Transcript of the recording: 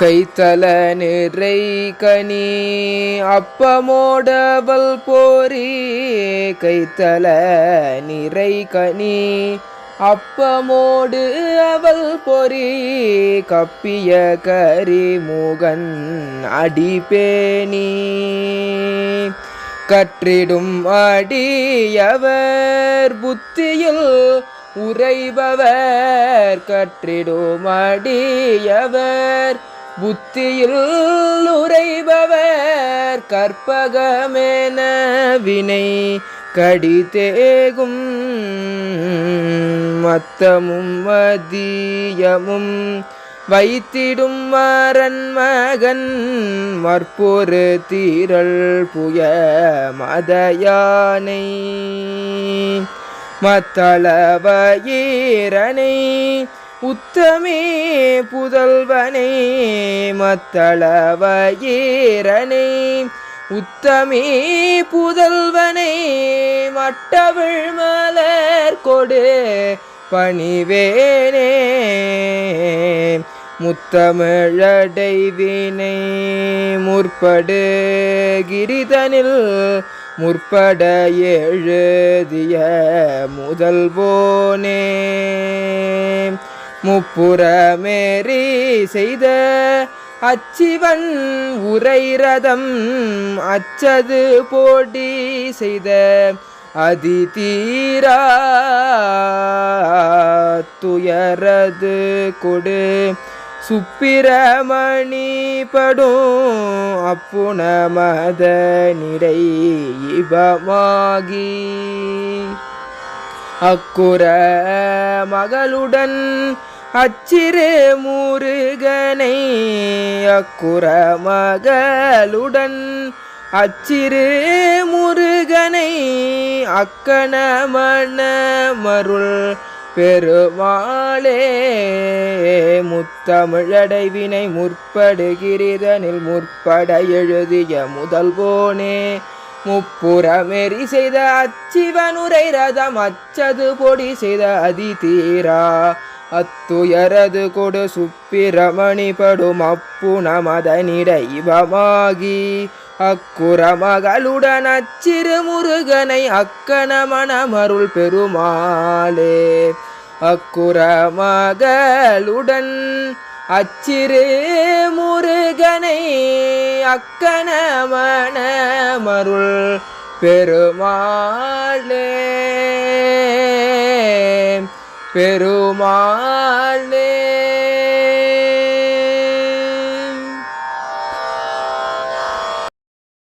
கைத்தல நிறை கனி அப்பமோடவல் போரி கைத்தல நிறை கனி அப்பமோடு அவள் பொறி. கப்பிய கரிமுகன் அடிபேணி. கற்றிடும் அடியவர் புத்தியில் உறைபவர் கற்றிடும் அடியவர் புத்தியில் உறைபவர் கற்பகமென வினை கடிதேகும். மத்தமும் மதியமும் வைத்திடும் மரன் மகன் மற்பொரு தீரல் புய மதயானை. மத்தளவயிரனை உத்தமே புதல்வனை மத்தளவயிரனை உத்தமே புதல்வனை மட்டவிழ் மலர் கொடு பணிவேனே முத்தமிழடைவினை முற்படு கிரிதனில் முற்பட எழுதிய முதல்வோனே. முப்புறமேறி செய்த அச்சிவன் உரை ரதம் அச்சது போட்டி செய்த அதி தீரா துயரது கொடு. சுப்பிரமணி படும் அப்புணமத நிறை இபமாகி. அக்குற மகளுடன் அச்சிறு முருகனை அக்குற மகளுடன் அச்சிறு முருகனை அக்கண மருள் பெருமாளே முத்தமிழடைவினை முற்படுகிறதனில் முற்பட எழுதிய முதல்வோனே முப்புறமெறி செய்த அச்சிவனுரை ரதம் அச்சது பொடி செய்த அதி தீரா அத்துயரது கொடு சுப்பிரமணி படும் அப்புன இவமாகி அக்குற மகளுடன் அச்சிறு முருகனை அக்கண பெருமாளே. அக்குறமகளுடன் அச்சிறு முருகனை அக்கணமணமருள் பெருமாளே. பெருமாளே.